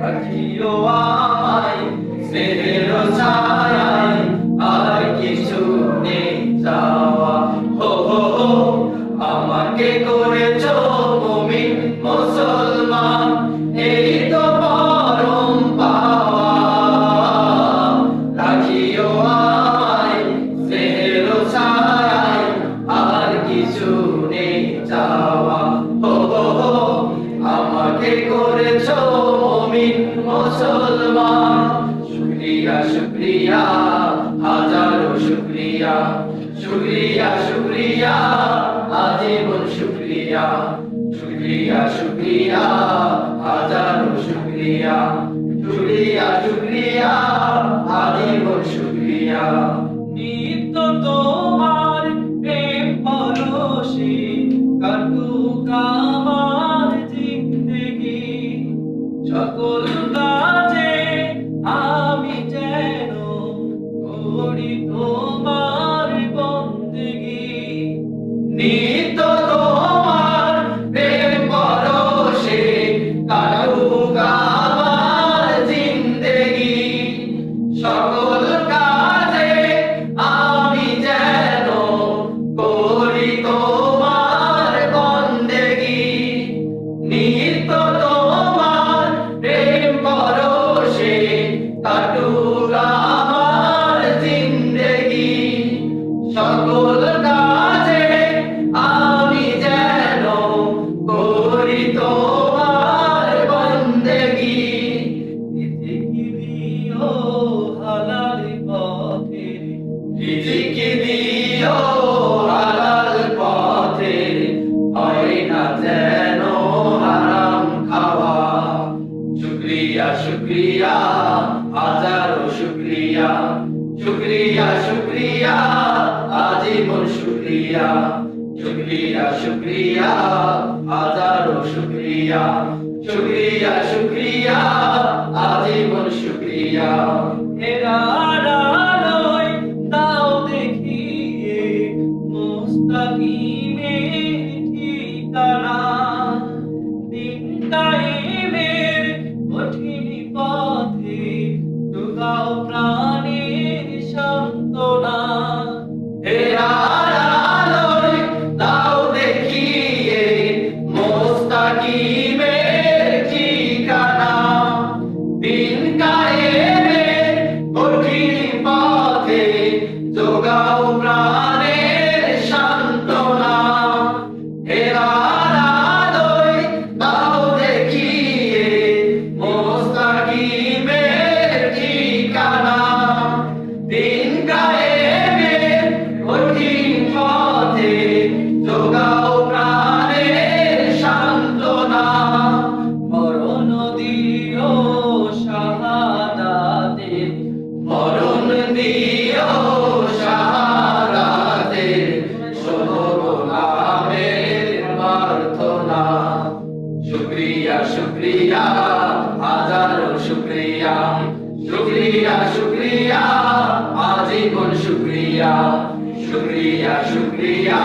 রাখিও আমায় স্নেহের ছায়ায় মুসলমান, শুক্রিয়া শুক্রিয়া, হাজারো শুক্রিয়া শুক্রিয়া শুক্রিয়া, আজীবন শুক্রিয়া শুক্রিয়া শুক্রিয়া, হাজারো শুক্রিয়া শুক্রিয়া শুক্রিয়া, আজীবন শুক্রিয়া। নিত্য তোমার প্রেম পরশে, কাটুক করি যেন হারাম খাওয়া। শুক্রিয়া শুক্রিয়া, হাজারো শুক্রিয়া। শুক্রিয়া শুক্রিয়া, আজীবন শুক্রিয়া। শুক্রিয়া শুক্রিয়া, হাজারো শুক্রিয়া। শুক্রিয়া শুক্রিয়া, আজীবন শুক্রিয়া। আলোয় দাও দেখিয়ে মুস্তাকিমের ঠিকানা দিন কায়েমের কঠিন পথে যোগাও প্রাণের শুক্রিয়া হাজারো শুক্রিয়া। শুক্রিয়া শুক্রিয়া। আজীবন শুক্রিয়া। শুক্রিয়া শুক্রিয়া।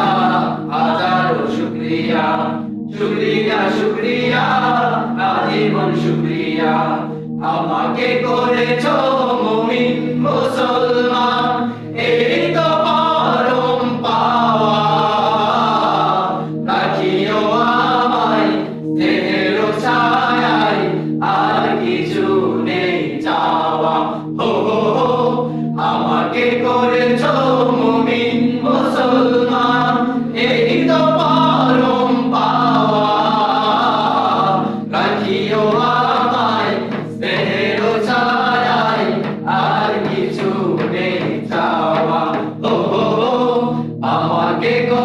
করেছ মুমিন মুসলমান, এই তো পরম পাওয়া। রাখিও আমায় স্নেহের ছায়ায়, আর কিছু নেই চাওয়া। ও আমাকে কর